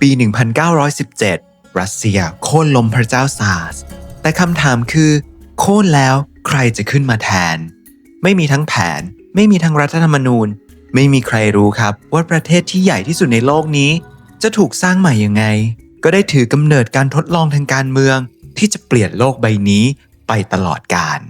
ปี 1917 รัสเซียโค่นล้มพระเจ้าซาร์สแต่คำถามคือ โค่นแล้วใครจะขึ้นมาแทน ไม่มีทั้งแผน ไม่มีทั้งรัฐธรรมนูญ ไม่มีใครรู้ครับว่าประเทศที่ใหญ่ที่สุดในโลกนี้ จะถูกสร้างใหม่ยังไง ก็ได้ถือกำเนิดการทดลองทางการเมือง ที่จะเปลี่ยนโลกใบนี้ไปตลอดกาล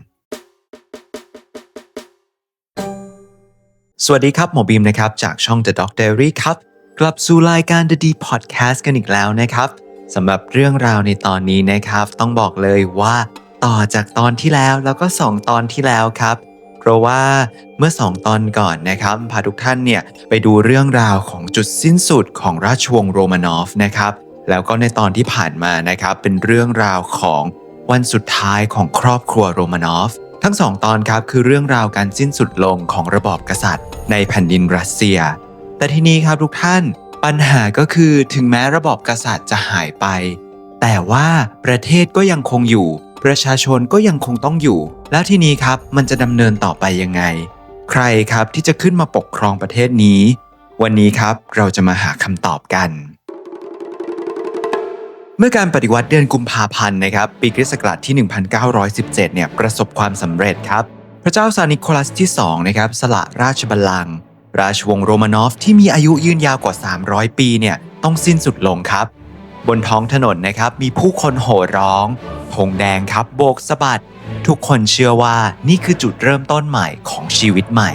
สวัสดีครับ หมอบีมนะครับ จากช่อง The Doc Diary ครับ กลับสู่รายการ The Deep Podcast กันอีกแล้วนะครับสำหรับเรื่องราวในตอนนี้นะครับ ต้องบอกเลยว่าต่อจากตอนที่แล้วแล้วก็ 2 ตอนที่แล้วครับ เพราะว่าเมื่อ 2 ตอนก่อนนะครับ พาทุกท่านเนี่ยไปดูเรื่องราวของจุดสิ้นสุดของราชวงศ์โรมานอฟนะครับ แล้วก็ในตอนที่ผ่านมานะครับ เป็นเรื่องราวของวันสุดท้ายของครอบครัวโรมานอฟทั้งสองตอนครับคือเรื่องราวการสิ้นสุดลงของระบอบกษัตริย์ ในแผ่นดินรัสเซีย แต่ทีนี้ครับทุกท่านปัญหาก็คือถึงแม้ระบอบกษัตริย์จะหายไป แต่ว่าประเทศก็ยังคงอยู่ ประชาชนก็ยังคงต้องอยู่ แล้วทีนี้ครับมันจะดำเนินต่อไปยังไง ใครครับที่จะขึ้นมาปกครองประเทศนี้ วันนี้ครับเราจะมาหาคำตอบกัน เมื่อการปฏิวัติเดือนกุมภาพันธ์นะครับปีคริสต์ศักราชที่ 1917 เนี่ยประสบความสำเร็จครับ พระเจ้าซานิโคลัสที่2นะครับสละราชบัลลังก์ ราชวงศ์โรมานอฟที่มีอายุยืนยาวกว่า 300 ปีเนี่ยต้องสิ้นสุดลงครับ บนท้องถนนนะครับมีผู้คนโห่ร้องธงแดงครับโบกสะบัด ทุกคนเชื่อว่านี่คือจุดเริ่มต้นใหม่ของชีวิตใหม่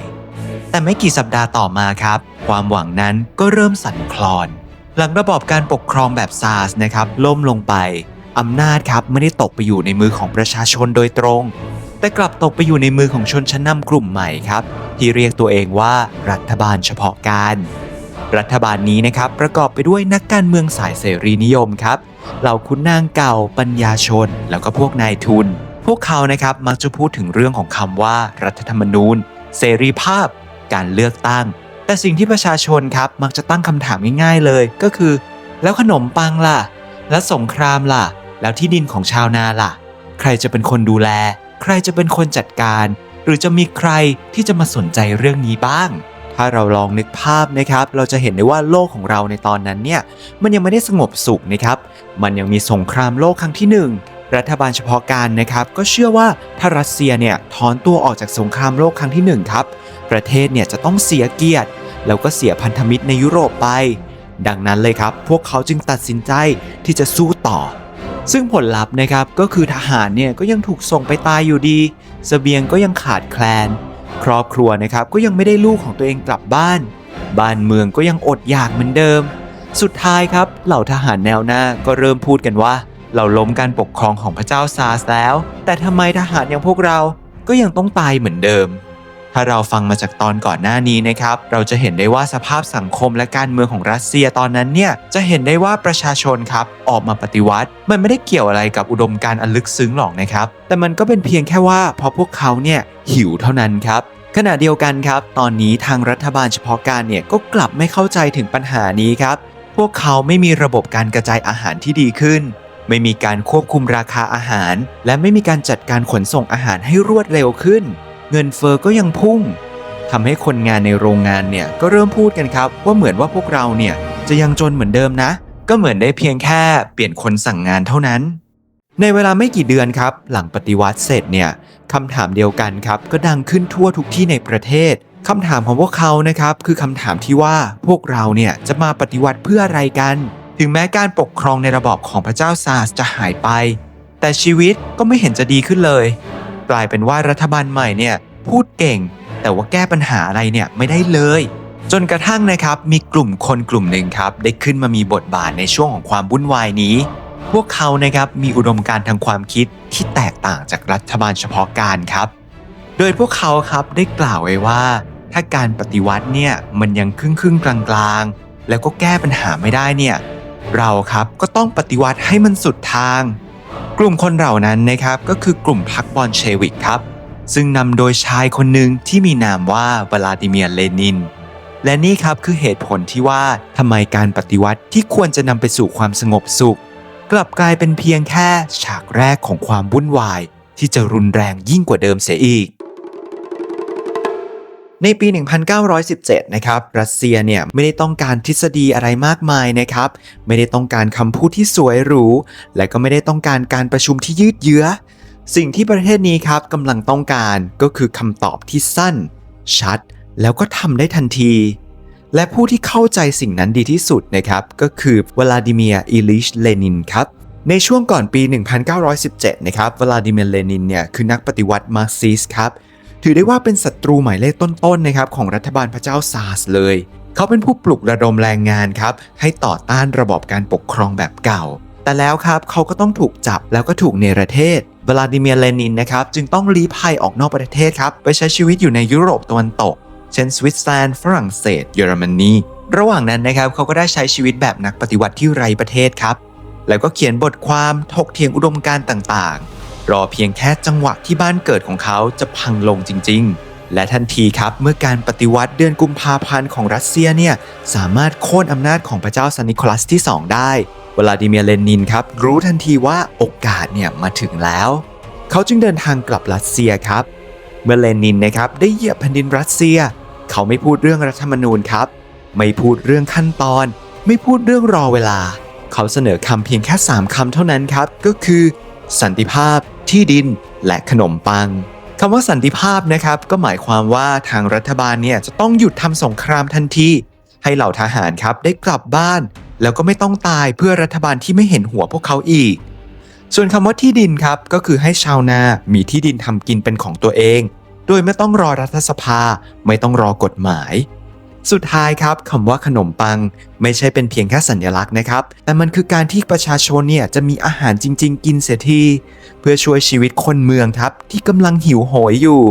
แต่ไม่กี่สัปดาห์ต่อมาครับ ความหวังนั้นก็เริ่มสั่นคลอน หลังระบอบการปกครองแบบซาร์สนะครับล่มลงไปอำนาจครับไม่ได้ตกไปอยู่ในมือของประชาชนโดยตรง แต่กลับตกไปอยู่ในมือของชนชั้นนำกลุ่มใหม่ครับ ที่เรียกตัวเองว่ารัฐบาลเฉพาะการ รัฐบาลนี้นะครับประกอบไปด้วยนักการเมืองสายเสรีนิยมครับเหล่าคุณนางเก่า ปัญญาชน แล้วก็พวกนายทุน พวกเขานะครับมักจะพูดถึงเรื่องของคำว่ารัฐธรรมนูญ เสรีภาพ การเลือกตั้ง แต่สิ่งที่ประชาชนครับมักจะตั้งคำถามง่ายๆเลยก็คือ แล้วขนมปังล่ะ แล้วสงครามล่ะ แล้วที่ดินของชาวนาล่ะ ใครจะเป็นคนดูแล ใครจะเป็นคนจัดการ หรือจะมีใครที่จะมาสนใจเรื่องนี้บ้าง ถ้าเราลองนึกภาพนะครับ เราจะเห็นได้ว่าโลกของเราในตอนนั้นเนี่ย มันยังไม่ได้สงบสุขนะครับ มันยังมีสงครามโลกครั้งที่หนึ่งรัฐบาลเฉพาะการนะครับก็เชื่อว่าถ้ารัสเซียเนี่ยถอนตัวออกจากสงครามโลกครั้งที่หนึ่งครับ ประเทศเนี่ยจะต้องเสียเกียรติ แล้วก็เสียพันธมิตรในยุโรปไป ดังนั้นเลยครับ พวกเขาจึงตัดสินใจที่จะสู้ต่อ ซึ่งผลลัพธ์นะครับก็คือทหารเนี่ยก็ยังถูกส่งไปตายอยู่ดีสเสบียงก็ยังขาดแคลน ครอบครัวนะครับก็ยังไม่ได้ลูกของตัวเองกลับบ้าน บ้านเมืองก็ยังอดอยากเหมือนเดิม สุดท้ายครับเหล่าทหารแนวหน้าก็เริ่มพูดกันว่า เราล้มการปกครองของพระเจ้าซาร์สแล้ว แต่ทำไมทหารอย่างพวกเราก็ยังต้องตายเหมือนเดิม ถ้าเราฟังมาจากตอนก่อนหน้านี้นะครับ เราจะเห็นได้ว่าสภาพสังคมและการเมืองของรัสเซียตอนนั้นเนี่ย จะเห็นได้ว่าประชาชนครับออกมาปฏิวัติ มันไม่ได้เกี่ยวอะไรกับอุดมการณ์อันลึกซึ้งหรอกนะครับ แต่มันก็เป็นเพียงแค่ว่าเพราะพวกเขาเนี่ยหิวเท่านั้นครับขณะเดียวกันครับ ตอนนี้ทางรัฐบาลเฉพาะการเนี่ยก็กลับไม่เข้าใจถึงปัญหานี้ครับ พวกเขาไม่มีระบบการกระจายอาหารที่ดีขึ้น ไม่มีการควบคุมราคาอาหาร และไม่มีการจัดการขนส่งอาหารให้รวดเร็วขึ้น เงินเฟอ้อก็ยังพุ่งทำให้คนงานในโรงงานเนี่ยก็เริ่มพูดกันครับ ว่าเหมือนว่าพวกเราเนี่ยจะยังจนเหมือนเดิมนะ ก็เหมือนได้เพียงแค่เปลี่ยนคนสั่งงานเท่านั้น ในเวลาไม่กี่เดือนครับ หลังปฏิวัติเสร็จเนี่ยคำถามเดียวกันครับ ก็ดังขึ้นทั่วทุกที่ในประเทศคำถามของพวกเขานะครับ คือคำถามที่ว่าพวกเราเนี่ยจะมาปฏิวัติเพื่ออะไรกัน ถึงแม้การปกครองในระบอบของพระเจ้าซาร์สจะหายไป แต่ชีวิตก็ไม่เห็นจะดีขึ้นเลย ลายเป็นว่ารัฐบาลใหม่เนี่ยพูดเก่ง แต่ว่าแก้ปัญหาอะไรเนี่ยไม่ได้เลย จนกระทั่งนะครับมีกลุ่มคนกลุ่มหนึ่งครับได้ขึ้นมามีบทบาทในช่วงของความวุ่นวายนี้ พวกเขานะครับมีอุดมการณ์ทางความคิดที่แตกต่างจากรัฐบาลเฉพาะการครับ โดยพวกเขาครับได้กล่าวไว้ว่า ถ้าการปฏิวัติเนี่ยมันยังครึ่งครึ่งกลางกลางแล้วก็แก้ปัญหาไม่ได้เนี่ยเราครับก็ต้องปฏิวัติให้มันสุดทาง กลุ่มคนเหล่านั้นนะครับก็คือกลุ่มพรรคบอลเชวิกครับ ซึ่งนำโดยชายคนหนึ่งที่มีนามว่าวลาดิเมียร์เลนิน และนี่ครับคือเหตุผลที่ว่าทำไมการปฏิวัติที่ควรจะนำไปสู่ความสงบสุข กลับกลายเป็นเพียงแค่ฉากแรกของความวุ่นวาย ที่จะรุนแรงยิ่งกว่าเดิมเสียอีก ในปี 1917 นะครับ รัสเซียเนี่ยไม่ได้ต้องการทฤษฎีอะไรมากมายนะครับ ไม่ได้ต้องการคำพูดที่สวยหรู และก็ไม่ได้ต้องการการประชุมที่ยืดเยื้อ สิ่งที่ประเทศนี้ครับกำลังต้องการก็คือคำตอบที่สั้น ชัด แล้วก็ทำได้ทันที และผู้ที่เข้าใจสิ่งนั้นดีที่สุดนะครับก็คือวลาดิเมียร์อิลิช เลนินครับในช่วงก่อนปี 1917 นะครับ วลาดิเมียร์ เลนิน เนี่ย คือนักปฏิวัติมาร์กซิสครับ ถือได้ว่าเป็นศัตรูหมายเลขต้นๆนะครับของรัฐบาลพระเจ้าซาร์สเลย เขาเป็นผู้ปลุกระดมแรงงานครับให้ต่อต้านระบอบการปกครองแบบเก่า แต่แล้วครับเขาก็ต้องถูกจับแล้วก็ถูกเนรเทศวลาดิเมียร์เลนินนะครับจึงต้องลี้ภัยออกนอกประเทศครับไปใช้ชีวิตอยู่ในยุโรปตะวันตก เช่นสวิตเซอร์แลนด์ฝรั่งเศส เยอรมนีระหว่างนั้นนะครับเขาก็ได้ใช้ชีวิตแบบนักปฏิวัติที่ไร้ประเทศครับ แล้วก็เขียนบทความถกเถียงอุดมการณ์ต่างๆ รอเพียงแค่จังหวะที่บ้านเกิดของเขาจะพังลงจริง ๆ และทันทีครับเมื่อการปฏิวัติเดือนกุมภาพันธ์ของรัสเซียเนี่ยสามารถโค่นอำนาจของพระเจ้าซานิโคลัสที่ 2 ได้วลาดิเมียร์เลนินครับรู้ทันทีว่าโอกาสเนี่ยมาถึงแล้ว เขาจึงเดินทางกลับรัสเซียครับ เมื่อเลนินนะครับได้เหยียบแผ่นดินรัสเซีย เขาไม่พูดเรื่องรัฐธรรมนูญครับ ไม่พูดเรื่องขั้นตอน ไม่พูดเรื่องรอเวลา เขาเสนอคำเพียงแค่ 3คำเท่านั้นครับ ก็คือ สันติภาพ ที่ดิน และขนมปังคำว่าสันติภาพนะครับ ก็หมายความว่าทางรัฐบาลเนี่ยจะต้องหยุดทำสงครามทันที ให้เหล่าทหารครับได้กลับบ้าน แล้วก็ไม่ต้องตายเพื่อรัฐบาลที่ไม่เห็นหัวพวกเขาอีก ส่วนคำว่าที่ดินครับก็คือให้ชาวนา มีที่ดินทำกินเป็นของตัวเอง โดยไม่ต้องรอรัฐสภา ไม่ต้องรอกฎหมาย สุดท้ายครับคำว่าขนมปัง ไม่ใช่เป็นเพียงแค่สัญลักษณ์นะครับ แต่มันคือการที่ประชาชนเนี่ยจะมีอาหารจริง ๆ กินเสียทีเพื่อช่วยชีวิตคนเมืองครับ ที่กำลังหิวโหยอยู่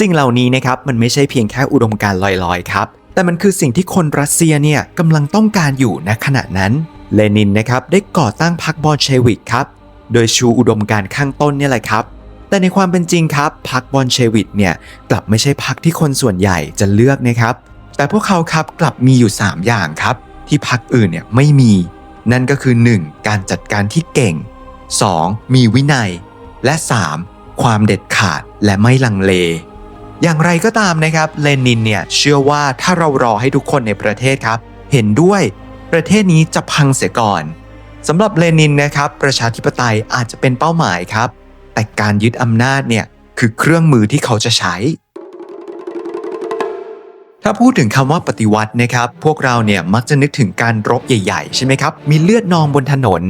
สิ่งเหล่านี้นะครับมันไม่ใช่เพียงแค่อุดมการลอยๆครับแต่มันคือสิ่งที่คนรัสเซียเนี่ยกำลังต้องการอยู่ณขณะนั้นเลนินนะครับได้ก่อตั้งพรรคบอลเชวิกครับโดยชูอุดมการข้างต้นเนี่ยแหละครับแต่ในความเป็นจริงครับพรรคบอลเชวิกเนี่ยกลับไม่ใช่พรรคที่คนส่วนใหญ่จะเลือกนะครับ แต่พวกเขาครับกลับมีอยู่ 3 อย่างครับ ที่พรรคอื่นเนี่ยไม่มี นั่นก็คือ 1. การจัดการที่เก่ง 2. มีวินัย และ 3. ความเด็ดขาดและไม่ลังเล อย่างไรก็ตามนะครับเลนินเนี่ยเชื่อว่าถ้าเรารอให้ทุกคนในประเทศครับ เห็นด้วยประเทศนี้จะพังเสียก่อนสำหรับเลนินนะครับ ประชาธิปไตยอาจจะเป็นเป้าหมายครับ แต่การยึดอำนาจเนี่ยคือเครื่องมือที่เขาจะใช้ ถ้าพูดถึงคำว่าปฏิวัตินะครับ พวกเราเนี่ยมักจะนึกถึงการรบใหญ่ๆ ใช่ไหมครับ มีเลือดนองบนถนน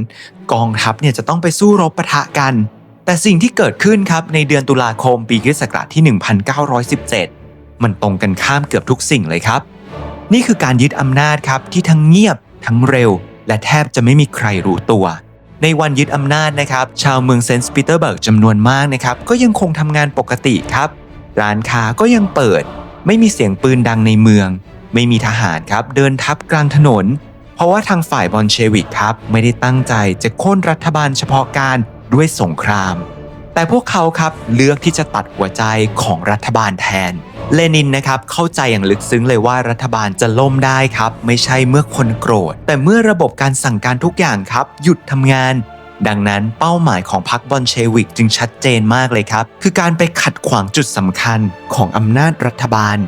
กองทัพเนี่ยจะต้องไปสู้รบปะทะกัน แต่สิ่งที่เกิดขึ้นครับในเดือนตุลาคมปีคริสต์ศักราชที่ 1917 มันตรงกันข้ามเกือบทุกสิ่งเลยครับ นี่คือการยึดอำนาจครับที่ทั้งเงียบ ทั้งเร็ว และแทบจะไม่มีใครรู้ตัว ในวันยึดอำนาจนะครับ ชาวเมืองเซนต์ปีเตอร์เบิร์กจำนวนมากนะครับก็ยังคงทำงานปกติครับ ร้านค้าก็ยังเปิด ไม่มีเสียงปืนดังในเมือง ไม่มีทหารครับเดินทับกลางถนน เพราะว่าทางฝ่ายบอลเชวิกครับ ไม่ได้ตั้งใจจะโค่นรัฐบาลเฉพาะการด้วยสงคราม แต่พวกเขาครับเลือกที่จะตัดหัวใจของรัฐบาลแทนเลนินนะครับเข้าใจอย่างลึกซึ้งเลยว่ารัฐบาลจะล่มได้ครับ ไม่ใช่เมื่อคนโกรธ แต่เมื่อระบบการสั่งการทุกอย่างครับ หยุดทำงาน ดังนั้นเป้าหมายของพรรคบอลเชวิกจึงชัดเจนมากเลยครับ คือการไปขัดขวางจุดสำคัญของอำนาจรัฐบาล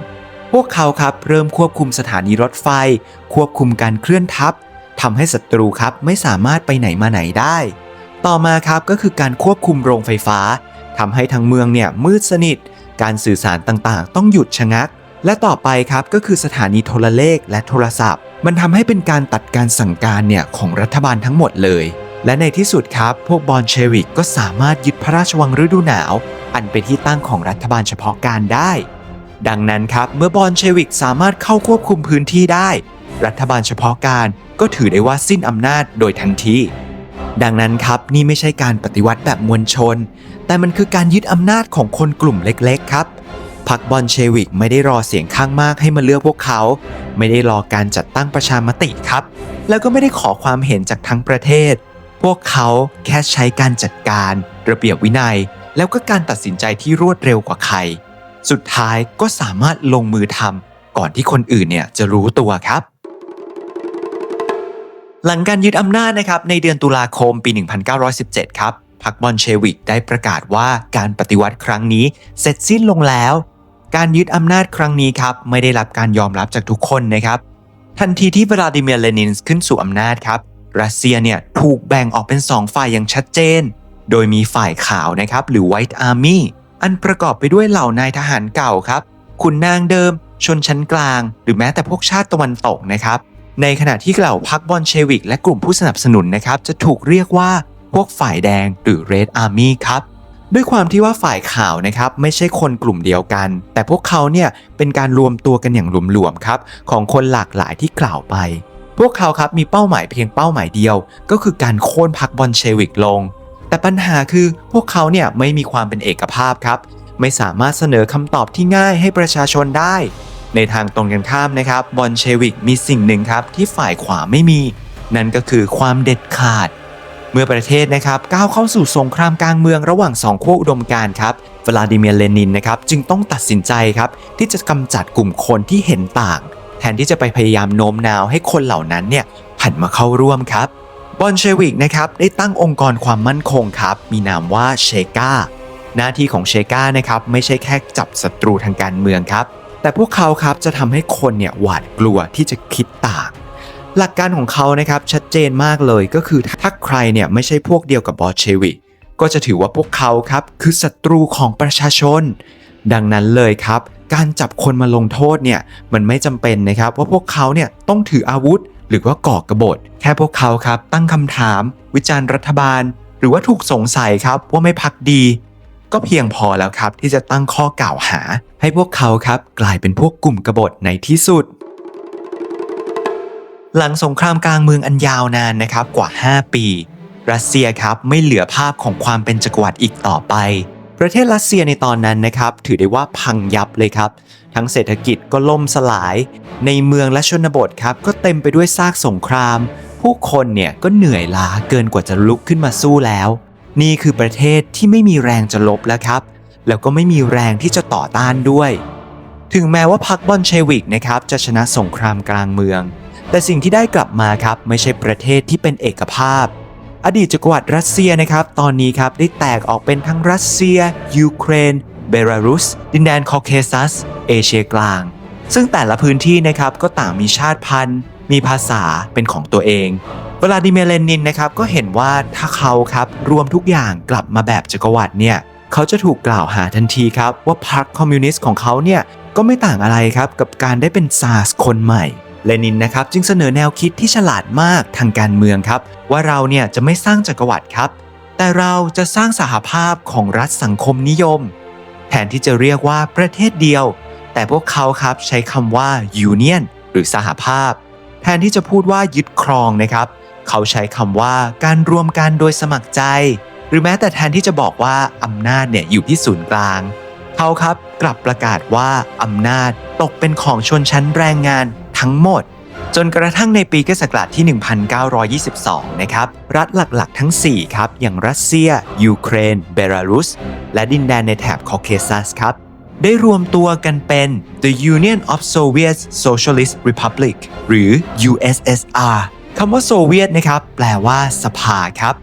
พวกเขาครับเริ่มควบคุมสถานีรถไฟ ควบคุมการเคลื่อนทัพทำให้ศัตรูครับไม่สามารถไปไหนมาไหนได้ ต่อมาครับก็คือการควบคุมโรงไฟฟ้าทำให้ทั้งเมืองเนี่ยมืดสนิท การสื่อสารต่างๆ ต้องหยุดชะงัก และต่อไปครับก็คือสถานีโทรเลขและโทรศัพท์ มันทำให้เป็นการตัดการสั่งการเนี่ยของรัฐบาลทั้งหมดเลย และในที่สุดครับ พวกบอลเชวิกก็สามารถยึดพระราชวังฤดูหนาว อันเป็นที่ตั้งของรัฐบาลเฉพาะการได้ ดังนั้นครับเมื่อบอลเชวิกสามารถเข้าควบคุมพื้นที่ได้ รัฐบาลเฉพาะการก็ถือได้ว่าสิ้นอำนาจโดยทันทีดังนั้นครับนี่ไม่ใช่การปฏิวัติแบบมวลชน แต่มันคือการยึดอำนาจของคนกลุ่มเล็กๆ ครับพรรคบอลเชวิกไม่ได้รอเสียงข้างมากให้มาเลือกพวกเขา ไม่ได้รอการจัดตั้งประชามติครับ แล้วก็ไม่ได้ขอความเห็นจากทั้งประเทศ วกเขาแค่ใช้การจัดการ ระเบียบวินัย แล้วก็การตัดสินใจที่รวดเร็วกว่าใคร สุดท้ายก็สามารถลงมือทำก่อนที่คนอื่นเนี่ยจะรู้ตัวครับ หลังการยึดอำนาจนะครับในเดือนตุลาคมปี 1917 ครับพรรคบอลเชวิกได้ประกาศว่าการปฏิวัติครั้งนี้เสร็จสิ้นลงแล้ว การยึดอำนาจครั้งนี้ครับไม่ได้รับการยอมรับจากทุกคนนะครับ ทันทีที่วลาดิเมียร์เลนินขึ้นสู่อำนาจครับ รัสเซียเนี่ยถูกแบ่งออกเป็น 2 ฝ่ายอย่างชัดเจน โดยมีฝ่ายขาวนะครับหรือ White Army อันประกอบไปด้วยเหล่านายทหารเก่าครับขุนนางเดิม ชนชั้นกลาง หรือแม้แต่พวกชาติตะวันตกนะครับ ในขณะที่เหล่าพรรคบอลเชวิก และกลุ่มผู้สนับสนุนนะครับจะถูกเรียกว่าพวกฝ่ายแดงหรือ Red Army ครับด้วยความที่ว่าฝ่ายข่าวนะครับไม่ใช่คนกลุ่มเดียวกัน แต่พวกเขาเนี่ยเป็นการรวมตัวกันอย่างหลวมๆครับ ของคนหลากหลายที่กล่าวไป พวกเขาครับมีเป้าหมายเพียงเป้าหมายเดียว ก็คือการโค่นพรรคบอลเชวิกลง แต่ปัญหาคือพวกเขาเนี่ยไม่มีความเป็นเอกภาพครับ ไม่สามารถเสนอคำตอบที่ง่ายให้ประชาชนได้ ในทางตรงกันข้ามนะครับบอลเชวิกมีสิ่งหนึ่งครับที่ฝ่ายขวาไม่มี นั่นก็คือความเด็ดขาด เมื่อประเทศนะครับก้าวเข้าสู่สงครามกลางเมืองระหว่างสองขั้วอุดมการณ์ครับวลาดิเมียร์เลนินนะครับจึงต้องตัดสินใจครับที่จะกำจัดกลุ่มคนที่เห็นต่าง แทนที่จะไปพยายามโน้มน้าวให้คนเหล่านั้นเนี่ยหันมาเข้าร่วมครับบอลเชวิกนะครับได้ตั้งองค์กรความมั่นคงครับ มีนามว่าเชกาหน้าที่ของเชกานะครับไม่ใช่แค่จับศัตรูทางการเมืองครับ แต่พวกเขาครับจะทำให้คนเนี่ยหวาดกลัวที่จะคิดต่างหลักการของเขานะครับชัดเจนมากเลยก็คือถ้าใครเนี่ยไม่ใช่พวกเดียวกับบอลเชวิกก็จะถือว่าพวกเขาครับคือศัตรูของประชาชน ดังนั้นเลยครับ การจับคนมาลงโทษเนี่ยมันไม่จำเป็นนะครับว่าพวกเขาเนี่ยต้องถืออาวุธ หรือว่าก่อกระบฏแค่พวกเขาครับตั้งคำถาม วิจารณ์รัฐบาล หรือว่าถูกสงสัยครับว่าไม่พักดี ก็เพียงพอแล้วครับที่จะตั้งข้อกล่าวหา ให้พวกเขาครับกลายเป็นพวกกลุ่มกบฏในที่สุดหลังสงครามกลางเมืองอันยาวนานนะครับกว่า 5 ปี รัสเซียครับไม่เหลือภาพของความเป็นจักรวรรดิอีกต่อไป ประเทศรัสเซียในตอนนั้นนะครับ ถือได้ว่าพังยับเลยครับ ทั้งเศรษฐกิจก็ล่มสลาย ในเมืองและชนบทครับ ก็เต็มไปด้วยซากสงคราม ผู้คนเนี่ยก็เหนื่อยล้าเกินกว่าจะลุกขึ้นมาสู้แล้ว นี่คือประเทศที่ไม่มีแรงจะลบแล้วครับ แล้วก็ไม่มีแรงที่จะต่อต้านด้วย ถึงแม้ว่าพรรคบอลเชวิกนะครับจะชนะสงครามกลางเมือง แต่สิ่งที่ได้กลับมาครับไม่ใช่ประเทศที่เป็นเอกภาพ อดีตจักรวรรดิรัสเซียนะครับตอนนี้ครับได้แตกออกเป็นทั้งรัสเซีย ยูเครน เบลารุส ดินแดนคอเคซัส เอเชียกลาง ซึ่งแต่ละพื้นที่นะครับก็ต่างมีชาติพันธุ์ มีภาษาเป็นของตัวเองวลาดิเมเลนินนะครับก็เห็นว่าถ้าเขาครับรวมทุกอย่างกลับมาแบบจักรวรรดิเนี่ยเขาจะถูกกล่าวหาทันทีครับว่าพรรคคอมมิวนิสต์ของเขาเนี่ยก็ไม่ต่างอะไรครับกับการได้เป็นซาร์สคนใหม่ เลนินนะครับจึงเสนอแนวคิดที่ฉลาดมากทางการเมืองครับ ว่าเราเนี่ยจะไม่สร้างจักรวรรดิครับ แต่เราจะสร้างสหภาพของรัฐสังคมนิยม แทนที่จะเรียกว่าประเทศเดียว แต่พวกเขาครับใช้คำว่า union หรือสหภาพ แทนที่จะพูดว่ายึดครองนะครับ เขาใช้คำว่าการรวมกันโดยสมัครใจ หรือแม้แต่แทนที่จะบอกว่าอำนาจเนี่ยอยู่ที่ศูนย์กลางเขาครับกลับประกาศว่าอำนาจตกเป็นของชนชั้นแรงงาน ทั้งหมด จนกระทั่งในปีคศที่ 1922 นะครับ รัฐหลักๆ ทั้ง 4 ครับ อย่างรัสเซีย ยูเครน เบลารุส และดินแดนในแถบคอเคซัสครับ ได้รวมตัวกันเป็น The Union of Soviet Socialist Republic หรือ USSR คำว่าโซเวียตนะครับ แปลว่าสภาครับ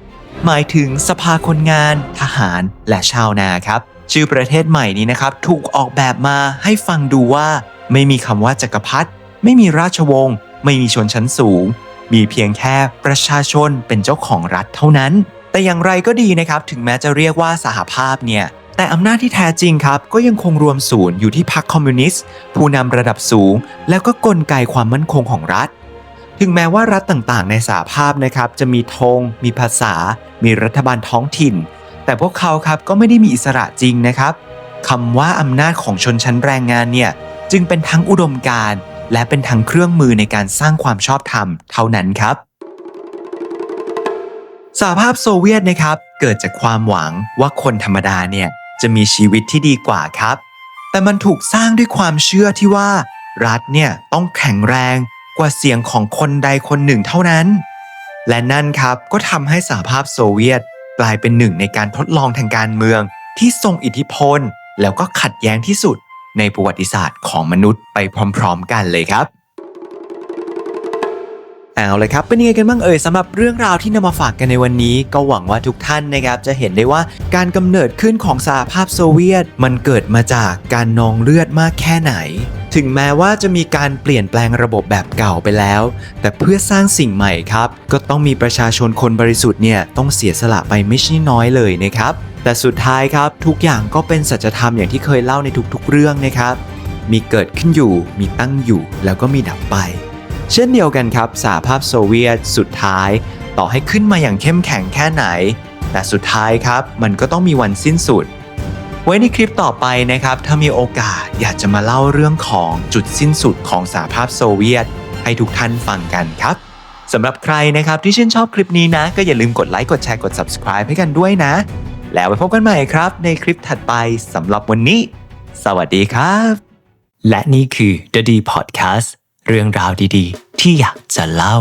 หมายถึงสภาคนงาน ทหาร และชาวนาครับชื่อประเทศใหม่นี้นะครับ ถูกออกแบบมาให้ฟังดูว่า ไม่มีคำว่าจักรพรรดิ ไม่มีราชวงศ์ไม่มีชนชั้นสูง มีเพียงแค่ประชาชนเป็นเจ้าของรัฐเท่านั้น แต่อย่างไรก็ดีนะครับถึงแม้จะเรียกว่าสหภาพเนี่ยแต่อำนาจที่แท้จริงครับ ก็ยังคงรวมศูนย์อยู่ที่พรรคคอมมิวนิสต์ ผู้นำระดับสูง แล้วก็กลไกความมั่นคงของรัฐ ถึงแม้ว่ารัฐต่างๆ ในสหภาพนะครับ จะมีธงมีภาษา มีรัฐบาลท้องถิ่น แต่พวกเขาครับก็ไม่ได้มีอิสระจริงนะครับคำว่าอำนาจของชนชั้นแรงงานเนี่ยจึงเป็นทั้งอุดมการณ์ และเป็นทั้งเครื่องมือในการสร้างความชอบธรรมเท่านั้นครับสหภาพโซเวียตนะครับ เกิดจากความหวังว่าคนธรรมดาเนี่ยจะมีชีวิตที่ดีกว่าครับ แต่มันถูกสร้างด้วยความเชื่อที่ว่า รัฐเนี่ยต้องแข็งแรงกว่าเสียงของคนใดคนหนึ่งเท่านั้น และนั่นครับก็ทำให้สหภาพโซเวียตกลายเป็นหนึ่งในการทดลองทางการเมืองที่ทรงอิทธิพล แล้วก็ขัดแย้งที่สุด ในประวัติศาสตร์ของมนุษย์ไปพร้อม ๆ กันเลยครับ เอาเลยครับเป็นยังไงกันบ้างเอ่ยสำหรับเรื่องราวที่นำมาฝากกันในวันนี้ ก็หวังว่าทุกท่านนะครับจะเห็นได้ว่าการกำเนิดขึ้นของสหภาพโซเวียต มันเกิดมาจากการนองเลือดมากแค่ไหน ถึงแม้ว่าจะมีการเปลี่ยนแปลงระบบแบบเก่าไปแล้ว แต่เพื่อสร้างสิ่งใหม่ครับ ก็ต้องมีประชาชนคนบริสุทธิ์เนี่ยต้องเสียสละไปไม่ใช่น้อยเลยนะครับแต่สุดท้ายครับทุกอย่างก็เป็นสัจธรรมอย่างที่เคยเล่าในทุกๆเรื่องนะครับมีเกิดขึ้นอยู่ มีตั้งอยู่ แล้วก็มีดับไป เช่นเดียวกันครับสหภาพโซเวียตสุดท้าย ต่อให้ขึ้นมาอย่างเข้มแข็งแค่ไหน แต่สุดท้ายครับมันก็ต้องมีวันสิ้นสุด ไว้ในคลิปต่อไปนะครับ ถ้ามีโอกาสอยากจะมาเล่าเรื่องของจุดสิ้นสุดของสหภาพโซเวียต ให้ทุกท่านฟังกันครับสำหรับใครนะครับที่ชื่นชอบคลิปนี้นะ ก็อย่าลืมกดไลค์กดแชร์กด subscribe ให้กันด้วยนะ แล้วไว้พบกันใหม่ครับ ในคลิปถัดไปสำหรับวันนี้ สวัสดีครับ และนี่คือ The D Podcast เรื่องราวดีๆ ที่อยากจะเล่า